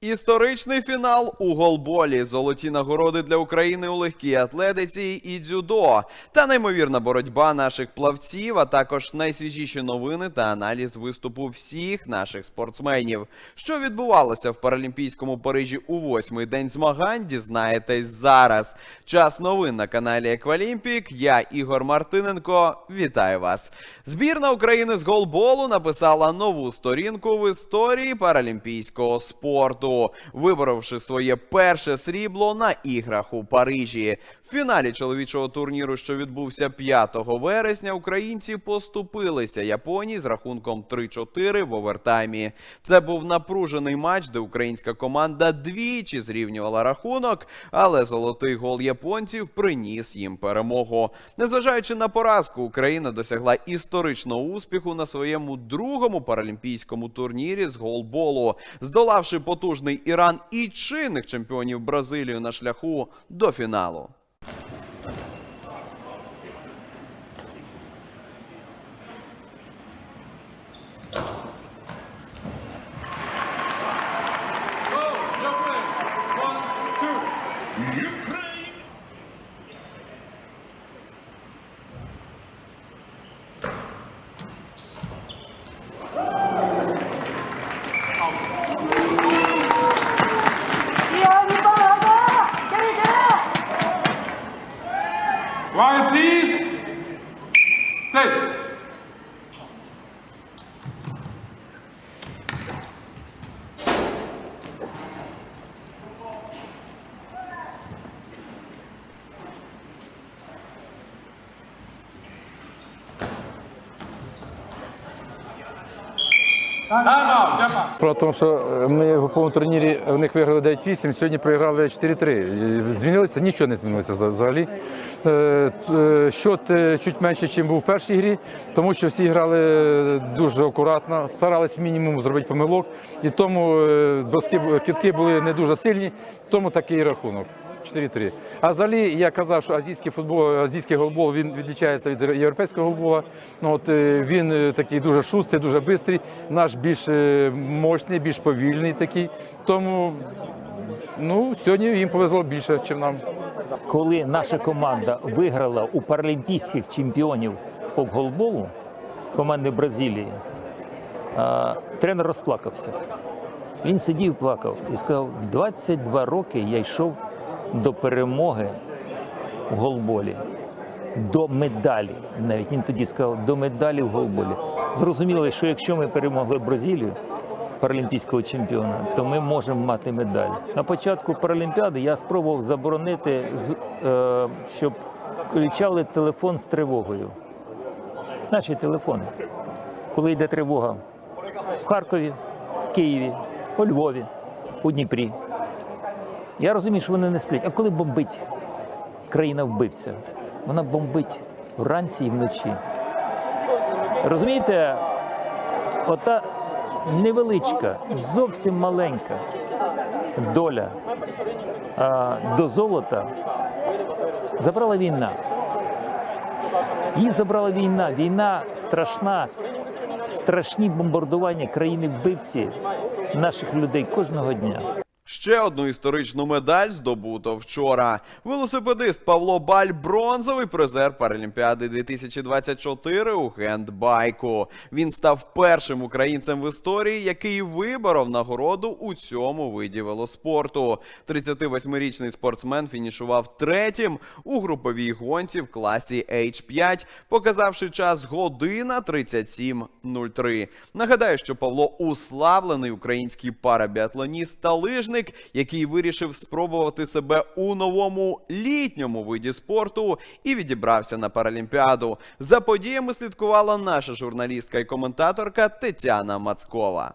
Історичний фінал у голболі, золоті нагороди для України у легкій атлетиці і дзюдо, та неймовірна боротьба наших плавців, а також найсвіжіші новини та аналіз виступу всіх наших спортсменів. Що відбувалося в Паралімпійському Парижі у восьмий день змагань, дізнаєтесь зараз. Час новин на каналі Еквалімпік. Я Ігор Мартиненко. Вітаю вас. Збірна України з голболу написала нову сторінку в історії паралімпійського спорту, виборовши своє перше срібло на іграх у Парижі. В фіналі чоловічого турніру, що відбувся 5 вересня, українці поступилися Японії з рахунком 3-4 в овертаймі. Це був напружений матч, де українська команда двічі зрівнювала рахунок, але золотий гол японців приніс їм перемогу. Незважаючи на поразку, Україна досягла історичного успіху на своєму другому паралімпійському турнірі з голболу, здолавши потужний Іран і чинних чемпіонів Бразилію на шляху до фіналу. Про те, що ми в груповому турнірі в них виграли 9-8, сьогодні проіграли 4-3. Змінилося? Нічого не змінилося взагалі. Е, е, е, чуть менше, ніж був в першій грі, тому що всі грали дуже акуратно, старались мінімум зробити помилок, і тому е, броски, кітки були не дуже сильні, тому такий рахунок. 4-3. А взагалі я казав, що азійський футбол, азійський голбол він відлічається від європейського голбола. Ну, от, е, він е, такий дуже шустрий, дуже швидкий, наш більш е, мощний, більш повільний такий. Тому ну, сьогодні їм повезло більше, ніж нам. коли наша команда виграла у паралімпійських чемпіонів по голболу команди Бразилії, тренер розплакався. Він сидів, плакав і сказав: 22 роки я йшов до перемоги в голболі, до медалі. Навіть він тоді сказав, до медалі в голболі. Зрозуміло, що якщо ми перемогли Бразилію, паралімпійського чемпіона, то ми можемо мати медаль. На початку паралімпіади я спробував заборонити, е, щоб включали телефон з тривогою. Наші телефони. Коли йде тривога в Харкові, в Києві, у Львові, у Дніпрі. Я розумію, що вони не сплять. А коли бомбить країна вбивця, вона бомбить вранці і вночі. Розумієте, ота невеличка, зовсім маленька доля а, до золота забрала війна. Її забрала війна. Війна страшна, страшні бомбардування країни вбивці наших людей кожного дня. Ще одну історичну медаль здобуто вчора. Велосипедист Павло Баль бронзовий призер Паралімпіади 2024 у гендбайку. Він став першим українцем в історії, який виборов нагороду у цьому виді велоспорту. 38-річний спортсмен фінішував третім у груповій гонці в класі H5, показавши час година 37.03. Нагадаю, що Павло уславлений український парабіатлоніст та лижник, який вирішив спробувати себе у новому літньому виді спорту і відібрався на Паралімпіаду. За подіями слідкувала наша журналістка і коментаторка Тетяна Мацкова.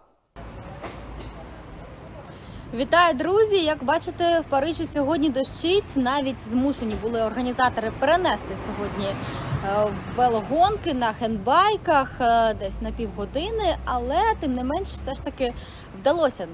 Вітаю, друзі! Як бачите, в Парижі сьогодні дощить. Навіть змушені були організатори перенести сьогодні е, велогонки на хендбайках е, десь на півгодини, але тим не менш, все ж таки вдалося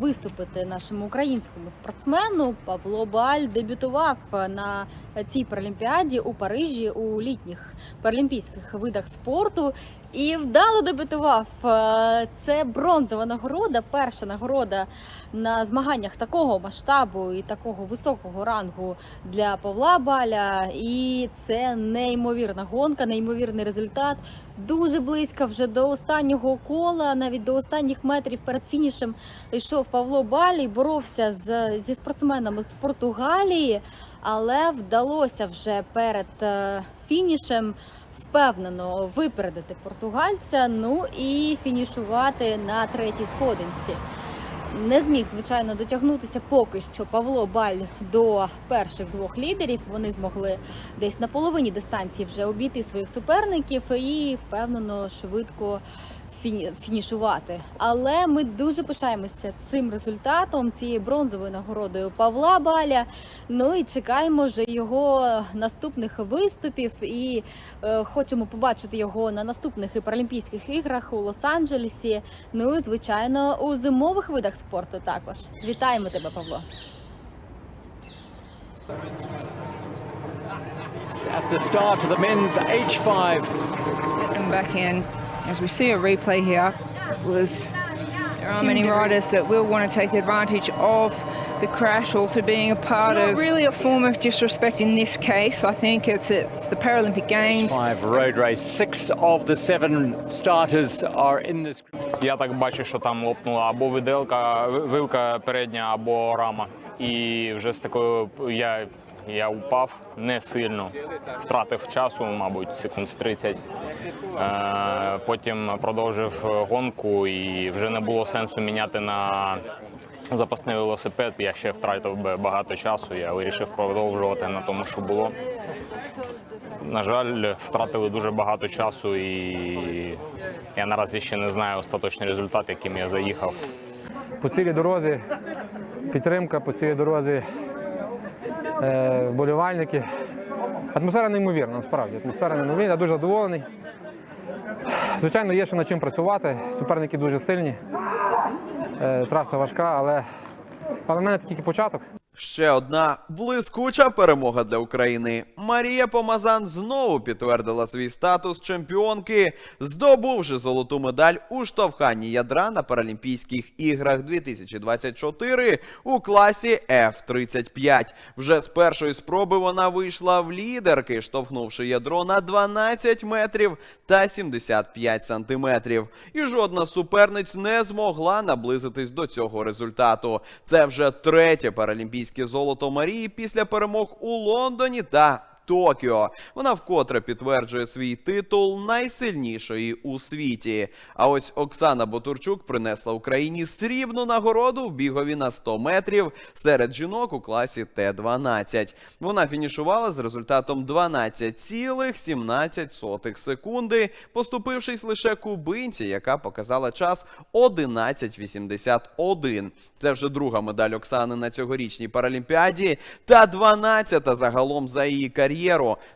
виступити нашому українському спортсмену. Павло Баль дебютував на цій паралімпіаді у Парижі у літніх паралімпійських видах спорту. І вдало дебютував. Е, Це бронзова нагорода, перша нагорода на змаганнях такого масштабу і такого високого рангу для Павла Баля. І це неймовірна гонка, неймовірний результат. Дуже близько вже до останнього кола, навіть до останніх метрів перед фінішем йшов Павло Балій, боровся з, зі спортсменами з Португалії, але вдалося вже перед е, фінішем впевнено випередити португальця. Ну і фінішувати на третій сходинці. Не зміг, звичайно, дотягнутися поки що Павло Баль до перших двох лідерів. Вони змогли десь на половині дистанції вже обійти своїх суперників і впевнено швидко фінішувати. Але ми дуже пишаємося цим результатом, цією бронзовою нагородою Павла Баля. Ну і чекаємо вже його наступних виступів. І е, хочемо побачити його на наступних і Паралімпійських іграх у Лос-Анджелесі. Ну і звичайно у зимових видах спорту також. Вітаємо тебе, Павло. It's at the start of the men's H5 and back in. As we see a replay here, was there are many riders that will want to take advantage of the crash, also being a part not of really a form of disrespect in this case. I think it's it's the Paralympic Games. five road race. Six of the seven starters are in this group. Я так бачу, що там лопнула або виделка, вилка передня, або рама. І вже з такою я, я упав не сильно, втратив часу, мабуть, секунд з 30. Е, потім продовжив гонку і вже не було сенсу міняти на запасний велосипед. Я ще втратив багато часу. Я вирішив продовжувати на тому, що було. На жаль, втратили дуже багато часу, і я наразі ще не знаю остаточний результат, яким я заїхав. По цілій дорозі підтримка, по цілій дорозі е, вболівальники. Атмосфера неймовірна, насправді. Атмосфера неймовірна, я дуже задоволений. Звичайно, є ще над чим працювати. Суперники дуже сильні. Е, траса важка, але, але в мене це тільки початок. Ще одна блискуча перемога для України. Марія Помазан знову підтвердила свій статус чемпіонки, здобувши золоту медаль у штовханні ядра на Паралімпійських іграх 2024 у класі F-35. Вже з першої спроби вона вийшла в лідерки, штовхнувши ядро на 12 метрів та 75 сантиметрів. І жодна суперниць не змогла наблизитись до цього результату. Це вже третє паралімпійське золото Марії після перемог у Лондоні та Токіо. Вона вкотре підтверджує свій титул найсильнішої у світі. А ось Оксана Ботурчук принесла Україні срібну нагороду в бігові на 100 метрів серед жінок у класі Т-12. Вона фінішувала з результатом 12,17 секунди, поступившись лише кубинці, яка показала час 11,81. Це вже друга медаль Оксани на цьогорічній паралімпіаді та 12-та загалом за її кар'єру.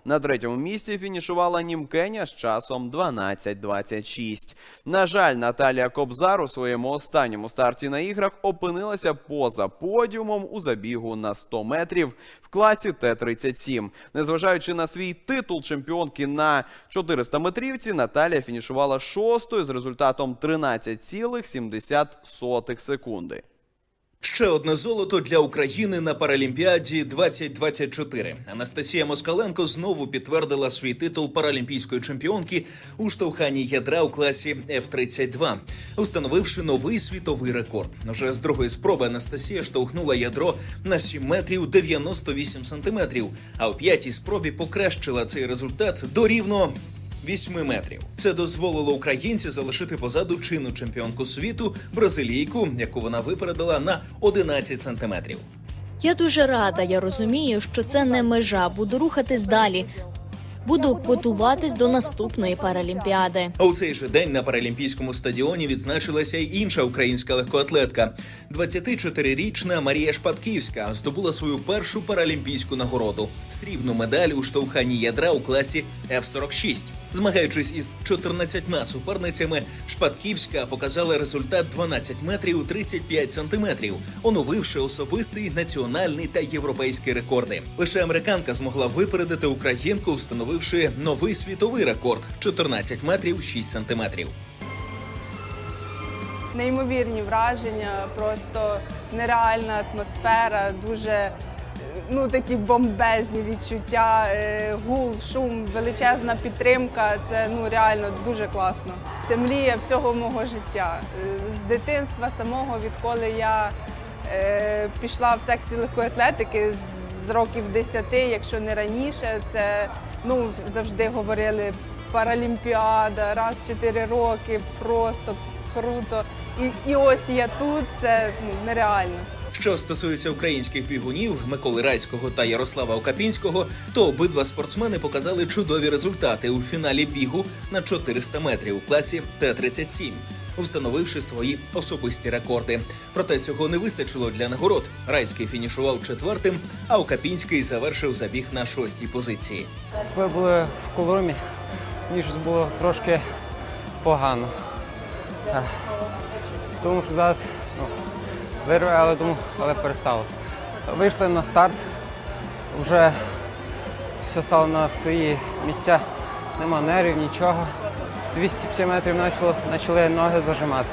На третьому місці фінішувала Німкеня з часом 12.26. На жаль, Наталія Кобзар у своєму останньому старті на іграх опинилася поза подіумом у забігу на 100 метрів в класі Т-37. Незважаючи на свій титул чемпіонки на 400 метрівці, Наталія фінішувала шостою з результатом 13,70 секунди. Ще одне золото для України на Паралімпіаді 2024. Анастасія Москаленко знову підтвердила свій титул паралімпійської чемпіонки у штовханні ядра у класі F-32, установивши новий світовий рекорд. Уже з другої спроби Анастасія штовхнула ядро на 7 метрів 98 сантиметрів, а у п'ятій спробі покращила цей результат до рівно 8 метрів. Це дозволило українці залишити позаду чинну чемпіонку світу бразилійку, яку вона випередила на 11 сантиметрів. Я дуже рада. Я розумію, що це не межа. Буду рухатись далі. Буду готуватись до наступної паралімпіади. А у цей же день на паралімпійському стадіоні відзначилася й інша українська легкоатлетка. 24-річна Марія Шпатківська здобула свою першу паралімпійську нагороду срібну медаль у штовханні ядра у класі F-46. Змагаючись із 14 суперницями, Шпатківська показала результат 12 метрів 35 сантиметрів, оновивши особистий національний та європейський рекорди. Лише американка змогла випередити українку, встановивши новий світовий рекорд 14 метрів 6 сантиметрів. неймовірні враження, просто нереальна атмосфера, дуже ну такі бомбезні відчуття, е, гул, шум, величезна підтримка. Це ну реально дуже класно. Це мрія всього мого життя. Е, З дитинства самого, відколи я е, пішла в секцію легкої атлетики з років 10, якщо не раніше, це ну завжди говорили Паралімпіада, раз в 4 роки, просто круто. І, і ось я тут, це ну, нереально. Що стосується українських бігунів Миколи Райського та Ярослава Окапінського, то обидва спортсмени показали чудові результати у фіналі бігу на 400 метрів у класі Т-37, встановивши свої особисті рекорди. Проте цього не вистачило для нагород. Райський фінішував четвертим, а Окапінський завершив забіг на шостій позиції. Ви були в колорумі, ніж було трошки погано. Тому що зараз вирве, але думаю, але перестало. Вийшли на старт, вже все стало на свої місця, нема нервів, нічого. 250 метрів почали ноги зажимати.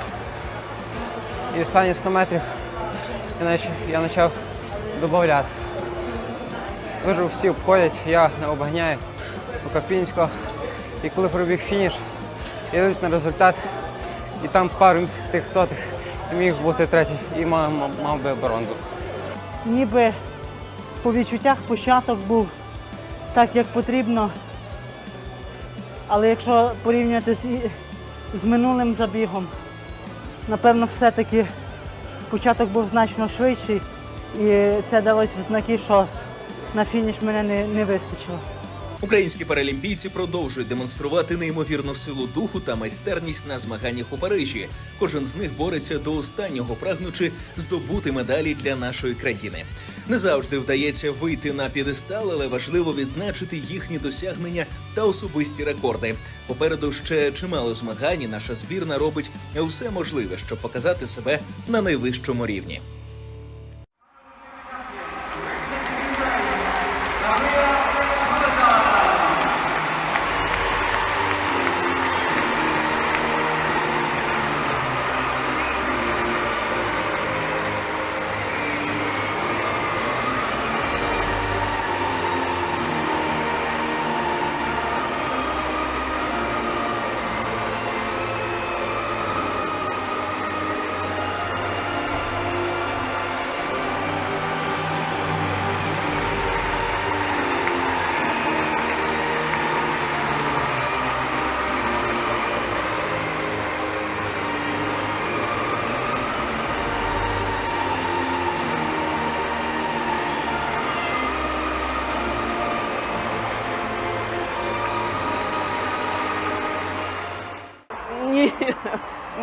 І останні 100 метрів я почав, додати. Дуже всі обходять, я не обганяю у Капінського. І коли пробіг фініш, я дивлюсь на результат, і там пару тих сотих міг бути третій і мав, мав, би бронзу. ніби по відчуттях початок був так, як потрібно. Але якщо порівнювати з, з минулим забігом, напевно, все-таки початок був значно швидший, і це далось в знаки, що на фініш мене не, не вистачило. Українські паралімпійці продовжують демонструвати неймовірну силу духу та майстерність на змаганнях у Парижі. Кожен з них бореться до останнього, прагнучи здобути медалі для нашої країни. Не завжди вдається вийти на п'єдестал, але важливо відзначити їхні досягнення та особисті рекорди. Попереду ще чимало змагань. Наша збірна робить все можливе, щоб показати себе на найвищому рівні.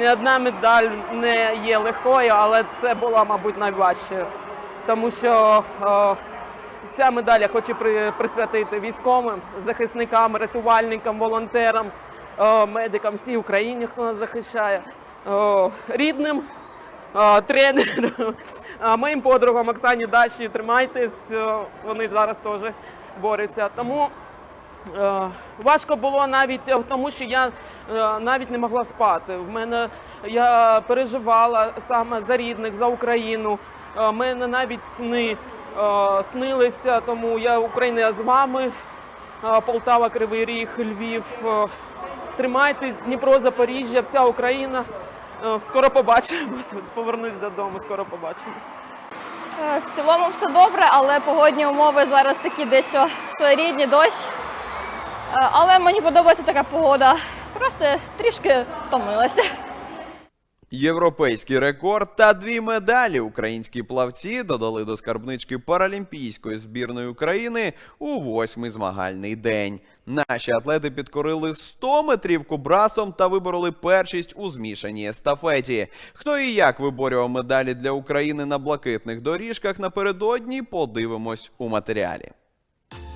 Ні одна медаль не є легкою, але це було, мабуть, найважче. Тому що е, ця медаль я хочу при, присвятити військовим, захисникам, рятувальникам, волонтерам, е, медикам всій Україні, хто нас захищає, рідним, е, тренерам, е, моїм подругам Оксані Дачі, тримайтесь, вони зараз теж борються. Тому Важко було навіть в тому, що я е, навіть не могла спати. В мене я переживала саме за рідних, за Україну. У мене навіть сни е, снилися, тому я Україна з вами. Е, Полтава, Кривий Ріг, Львів. Е, Тримайтесь, Дніпро, Запоріжжя, вся Україна. Е, Скоро побачимось. Повернусь додому, скоро побачимось. Е, В цілому все добре, але погодні умови зараз такі дещо своєрідні, дощ. Е, Але мені подобається така погода. Просто трішки втомилася. Європейський рекорд та дві медалі українські плавці додали до скарбнички паралімпійської збірної України у восьмий змагальний день. Наші атлети підкорили 100 метрівку брасом та вибороли першість у змішаній естафеті. Хто і як виборював медалі для України на блакитних доріжках напередодні, подивимось у матеріалі.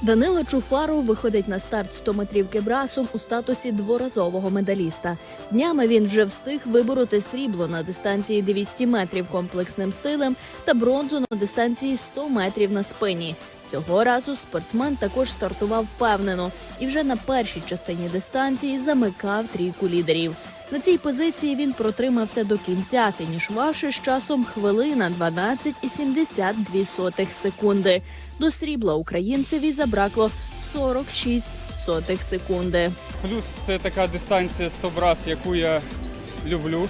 Данило Чуфаров виходить на старт 100 метрівки брасом у статусі дворазового медаліста. Днями він вже встиг вибороти срібло на дистанції 200 метрів комплексним стилем та бронзу на дистанції 100 метрів на спині. Цього разу спортсмен також стартував впевнено і вже на першій частині дистанції замикав трійку лідерів. На цій позиції він протримався до кінця, фінішувавши з часом хвилина 12,72 секунди. До срібла українцеві забракло 46 сотих секунди. Плюс це така дистанція 100 брас, яку я люблю.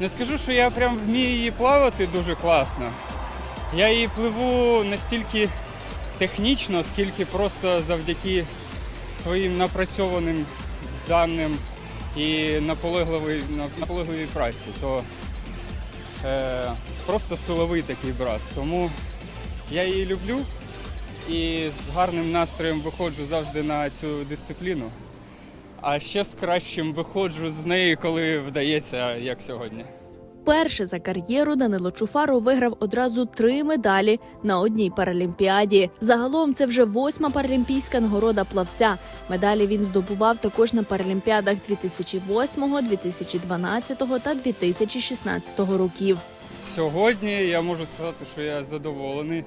Не скажу, що я прям вмію її плавати дуже класно. Я її пливу настільки технічно, скільки просто завдяки своїм напрацьованим даним і наполегливій, наполегливій праці. То е, просто силовий такий брас. Тому я її люблю і з гарним настроєм виходжу завжди на цю дисципліну. А ще з кращим виходжу з неї, коли вдається, як сьогодні. Перше за кар'єру Данило Чуфаров виграв одразу три медалі на одній паралімпіаді. Загалом це вже восьма паралімпійська нагорода плавця. Медалі він здобував також на паралімпіадах 2008, 2012 та 2016 років. Сьогодні я можу сказати, що я задоволений.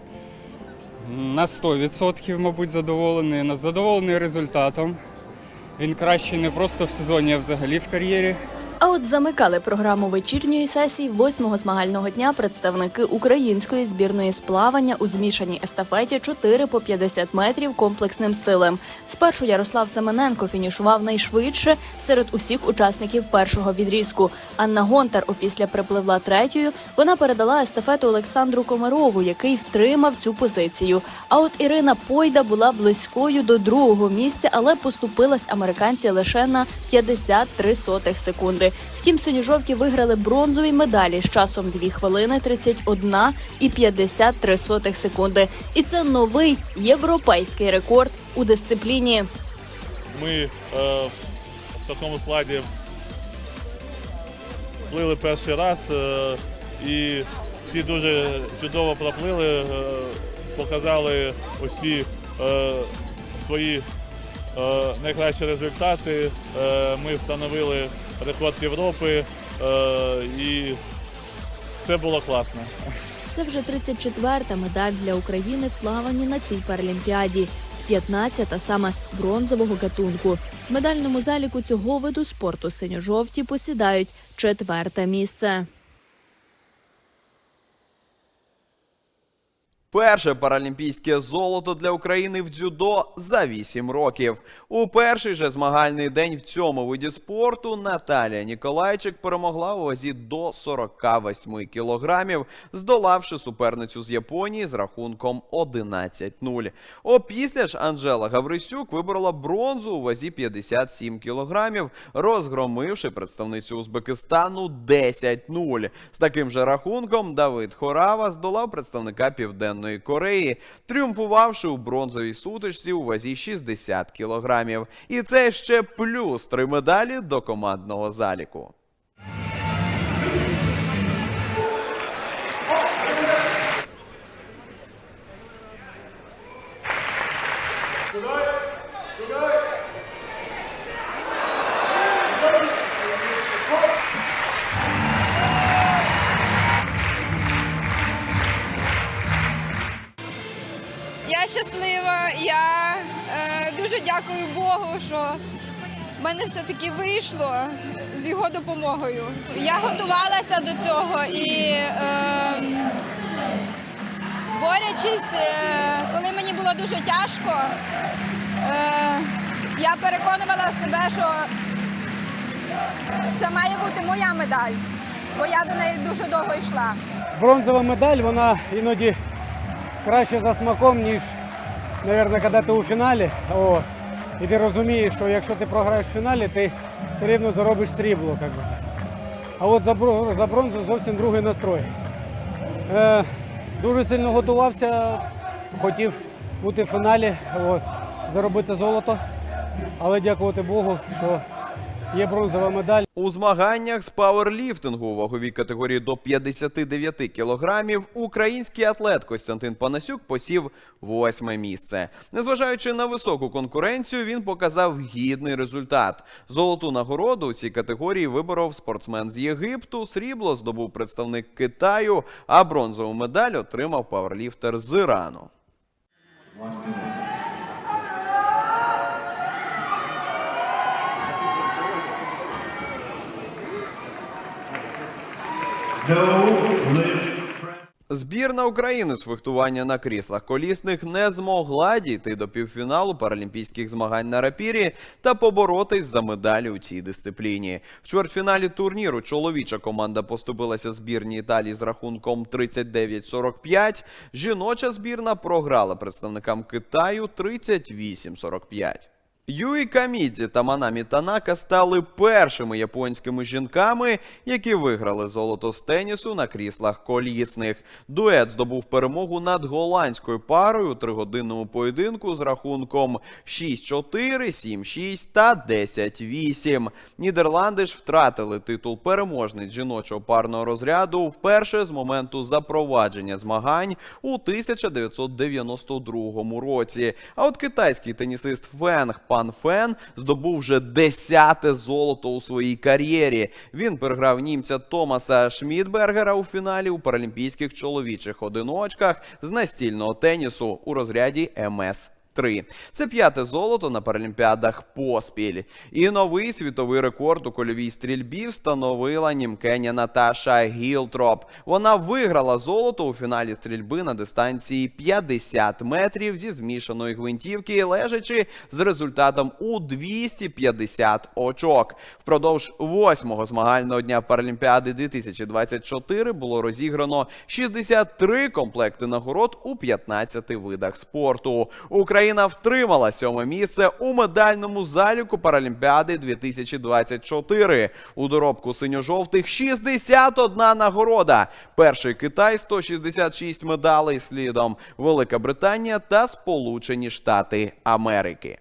На 100%, мабуть, задоволений. Задоволений результатом. Він кращий не просто в сезоні, а взагалі в кар'єрі. А от замикали програму вечірньої сесії восьмого змагального дня представники української збірної з плавання у змішаній естафеті 4 по 50 метрів комплексним стилем. Спершу Ярослав Семененко фінішував найшвидше серед усіх учасників першого відрізку. Анна Гонтар опісля припливла третьою. Вона передала естафету Олександру Комарову, який втримав цю позицію. А от Ірина Пойда була близькою до другого місця, але поступилась американці лише на 53 сотих секунди. Втім, синьо-жовті виграли бронзові медалі з часом 2 хвилини 31 і 53 сотих секунди. І це новий європейський рекорд у дисципліні. Ми е, в такому складі плили перший раз е, і всі дуже чудово проплили, е, показали усі е, свої е, найкращі результати. Е, ми встановили рекорд Європи е, і це було класно. Це вже 34-та медаль для України в плаванні на цій паралімпіаді. 15-та саме бронзового гатунку. В медальному заліку цього виду спорту синьо-жовті посідають четверте місце. Перше паралімпійське золото для України в дзюдо за 8 років. У перший же змагальний день в цьому виді спорту Наталія Ніколайчик перемогла у вазі до 48 кілограмів, здолавши суперницю з Японії з рахунком 11-0. Опісля ж Анжела Гаврисюк виборола бронзу у вазі 57 кілограмів, розгромивши представницю Узбекистану 10-0. З таким же рахунком Давид Хорава здолав представника Південної Кореї, тріумфувавши у бронзовій сутичці у вазі 60 кілограмів. І це ще плюс три медалі до командного заліку. Я дякую Богу, що в мене все-таки вийшло з його допомогою. Я готувалася до цього і е, борючись, е, коли мені було дуже тяжко, е, я переконувала себе, що це має бути моя медаль, бо я до неї дуже довго йшла. Бронзова медаль, вона іноді краще за смаком, ніж, мабуть, коли ти у фіналі. О, і ти розумієш, що якщо ти програєш в фіналі, ти все рівно заробиш срібло. Как би. А от за, за бронзу зовсім другий настрой. Е, дуже сильно готувався, хотів бути в фіналі, от, заробити золото. Але дякувати Богу, що є бронзова медаль. У змаганнях з пауерліфтингу у ваговій категорії до 59 кілограмів український атлет Костянтин Панасюк посів восьме місце. Незважаючи на високу конкуренцію, він показав гідний результат. Золоту нагороду у цій категорії виборов спортсмен з Єгипту, срібло здобув представник Китаю, а бронзову медаль отримав пауерліфтер з Ірану. Збірна України з фехтування на кріслах колісних не змогла дійти до півфіналу паралімпійських змагань на рапірі та поборотись за медалі у цій дисципліні. В чвертьфіналі турніру чоловіча команда поступилася збірній Італії з рахунком 39-45. Жіноча збірна програла представникам Китаю 38-45. Юї Камідзі та Манамі Танака стали першими японськими жінками, які виграли золото з тенісу на кріслах колісних. Дует здобув перемогу над голландською парою у тригодинному поєдинку з рахунком 6-4, 7-6 та 10-8. Нідерланди ж втратили титул переможниць жіночого парного розряду вперше з моменту запровадження змагань у 1992 році. А от китайський тенісист Фенг Пан Фен здобув вже десяте золото у своїй кар'єрі. Він переграв німця Томаса Шмідбергера у фіналі у паралімпійських чоловічих одиночках з настільного тенісу у розряді МС. 3. Це п'яте золото на паралімпіадах поспіль. І новий світовий рекорд у кольовій стрільбі встановила німкеня Наташа Гілтроп. Вона виграла золото у фіналі стрільби на дистанції 50 метрів зі змішаної гвинтівки, лежачи з результатом у 250 очок. Впродовж восьмого змагального дня Паралімпіади 2024 було розіграно 63 комплекти нагород у 15 видах спорту. Україна втримала сьоме місце у медальному заліку Паралімпіади 2024. У доробку синьо-жовтих 61 нагорода. Перший Китай 166 медалей слідом. Велика Британія та Сполучені Штати Америки.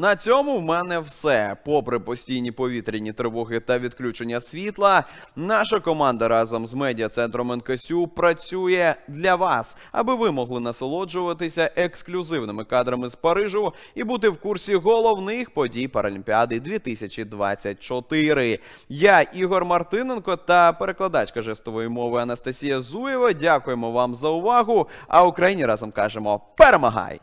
На цьому в мене все. Попри постійні повітряні тривоги та відключення світла, наша команда разом з медіа-центром НКСЮ працює для вас, аби ви могли насолоджуватися ексклюзивними кадрами з Парижу і бути в курсі головних подій Паралімпіади 2024. Я Ігор Мартиненко та перекладачка жестової мови Анастасія Зуєва. Дякуємо вам за увагу. А Україні разом кажемо перемагай!